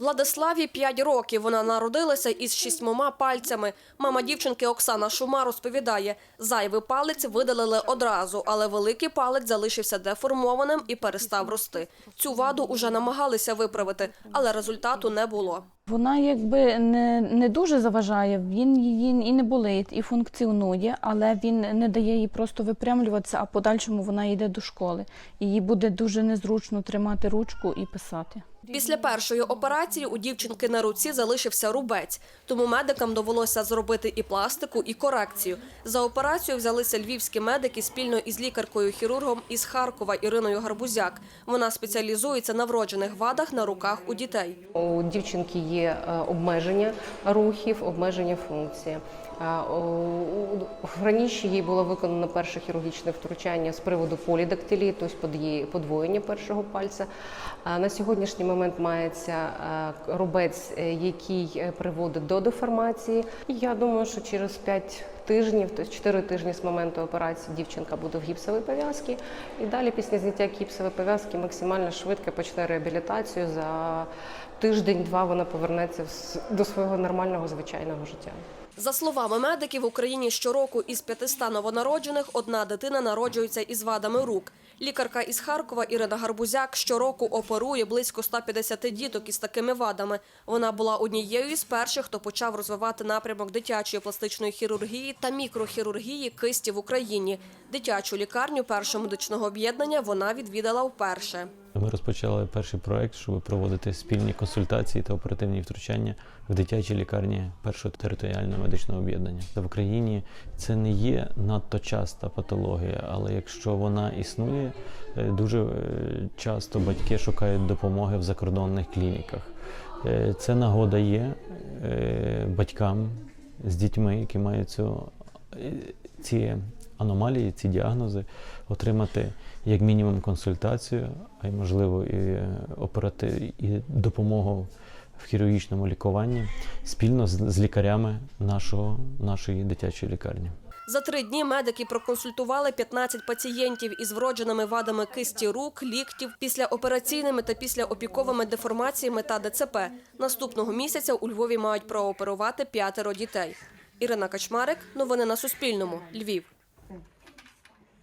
Владиславі 5 років. Вона народилася із шістьмома пальцями. Мама дівчинки Оксана Шума розповідає, зайвий палець видалили одразу, але великий палець залишився деформованим і перестав рости. Цю ваду уже намагалися виправити, але результату не було. Вона якби не, не дуже заважає, він її і не болить, і функціонує, але він не дає їй просто випрямлюватися, а подальшому вона йде до школи. І їй буде дуже незручно тримати ручку і писати. Після першої операції у дівчинки на руці залишився рубець, тому медикам довелося зробити і пластику, і корекцію. За операцію взялися львівські медики спільно із лікаркою-хірургом із Харкова Іриною Гарбузяк. Вона спеціалізується на вроджених вадах на руках у дітей. У дівчинки є е, обмеження рухів, обмеження функції. Е, Раніше їй було виконано перше хірургічне втручання з приводу полідактилії, тобто подвоєння першого пальця. На сьогоднішній момент мається е, рубець, е, який е, приводить до деформації. Я думаю, що через 5 тижнів, тобто 4 тижні з моменту операції, дівчинка буде в гіпсовій пов'язці. І далі після зняття гіпсової пов'язки максимально швидко почне реабілітацію. За тиждень-два вона повернеться до свого нормального звичайного життя. За словами медиків, в Україні щороку із 500 новонароджених одна дитина народжується із вадами рук. Лікарка із Харкова Ірина Гарбузяк щороку оперує близько 150 діток із такими вадами. Вона була однією із перших, хто почав розвивати напрямок дитячої пластичної хірургії та мікрохірургії кисті в Україні. Дитячу лікарню першого медичного об'єднання вона відвідала вперше. Ми розпочали перший проект, щоб проводити спільні консультації та оперативні втручання в дитячій лікарні першого територіального медичного об'єднання. В Україні це не є надто часта патологія, але якщо вона існує, е, дуже е, часто батьки шукають допомоги в закордонних клініках. Е, Це нагода є батькам з дітьми, які мають цю, ці аномалії, ці діагнози, отримати як мінімум консультацію, а й можливо і е, операти і допомогу в хірургічному лікуванні спільно з, з лікарями нашого, нашої дитячої лікарні. За три дні медики проконсультували 15 пацієнтів із вродженими вадами кисті рук, ліктів, післяопераційними та післяопіковими деформаціями та ДЦП. Наступного місяця у Львові мають прооперувати п'ятеро дітей. Ірина Качмарик. Новини на Суспільному. Львів.